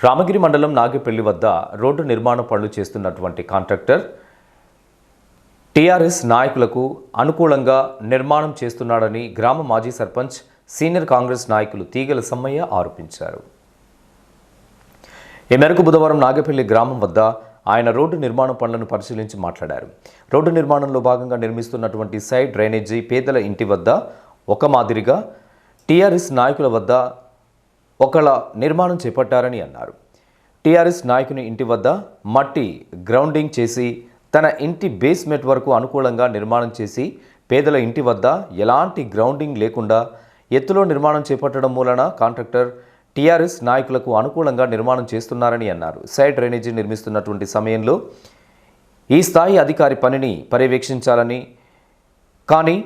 రామగిరి మండలం నాగిపల్లి వద్ద రోడ్డు నిర్మాణ పనులు చేస్తున్నటువంటి కాంట్రాక్టర్ టీఆర్ఎస్ నాయకులకు అనుకూలంగా నిర్మాణం చేస్తున్నాడని గ్రామ మాజీ సర్పంచ్ సీనియర్ కాంగ్రెస్ నాయకులు తీగల సమ్మయ్య ఆరోపించారు. ఈ మేరకు బుధవారం నాగపల్లి గ్రామం వద్ద ఆయన రోడ్డు నిర్మాణ పనులను పరిశీలించి మాట్లాడారు. రోడ్డు నిర్మాణంలో భాగంగా నిర్మిస్తున్నటువంటి సైడ్ డ్రైనేజీ పేదల ఇంటి వద్ద ఒక మాదిరిగా టీఆర్ఎస్ నాయకుల వద్ద ఒకళ్ళ నిర్మాణం చేపట్టారని అన్నారు. టీఆర్ఎస్ నాయకుని ఇంటి వద్ద మట్టి గ్రౌండింగ్ చేసి తన ఇంటి బేస్మెంట్ వరకు అనుకూలంగా నిర్మాణం చేసి పేదల ఇంటి వద్ద ఎలాంటి గ్రౌండింగ్ లేకుండా ఎత్తులో నిర్మాణం చేపట్టడం మూలన కాంట్రాక్టర్ టీఆర్ఎస్ నాయకులకు అనుకూలంగా నిర్మాణం చేస్తున్నారని అన్నారు. సైడ్ డ్రైనేజీ నిర్మిస్తున్నటువంటి సమయంలో ఈ స్థాయి అధికారి పనిని పర్యవేక్షించాలని కానీ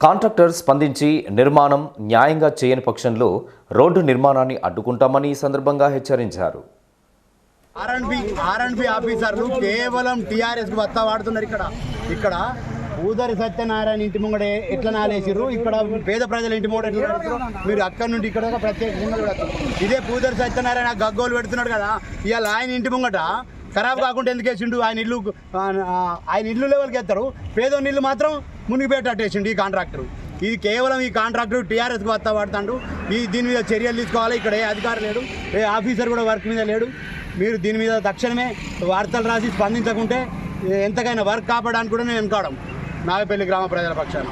కాంట్రాక్టర్ స్పందించి నిర్మాణం న్యాయంగా చేయని పక్షంలో రోడ్డు నిర్మాణాన్ని అడ్డుకుంటామని ఈ సందర్భంగా హెచ్చరించారు. ఆర్ఎండ్బి ఆర్ఎండ్బి ఆఫీసర్లు కేవలం టీఆర్ఎస్కు వత్తా వాడుతున్నారు ఇక్కడ. ఇక్కడ ఊదరి సత్యనారాయణ ఇంటి ముంగడ ఎట్లా నాలేసిర్రు? ఇక్కడ పేద ప్రజల ఇంటి ముంగడ ఎట్లా మీరు అక్కడ నుండి ఇక్కడ దాకా ప్రత్యేకంగా ఇదే పూదరి సత్యనారాయణ గగ్గోలు పెడుతున్నాడు కదా ఇవాళ ఆయన ఇంటి ముంగట ఖరాబ్ కాకుండా ఎందుకు వేసిండు? ఆయన ఇల్లు ఆయన ఇల్లు లెవెల్కి ఎత్తారు. పేదోని ఇల్లు మాత్రం మునిగిపేట అట్టేసిండు ఈ కాంట్రాక్టర్. ఇది కేవలం ఈ కాంట్రాక్టర్ టీఆర్ఎస్కి వస్తా పడతాడు. ఈ దీని మీద చర్యలు తీసుకోవాలి. ఇక్కడ ఏ అధికారి లేడు ఏ ఆఫీసర్ కూడా వర్క్ మీద లేడు. మీరు దీని మీద తక్షణమే వార్తలు రాసి స్పందించకుంటే ఎంతకైనా వర్క్ కాపాడడానికి కూడా నేను వెనుకావడం నాగపల్లి గ్రామ ప్రజల పక్షాన.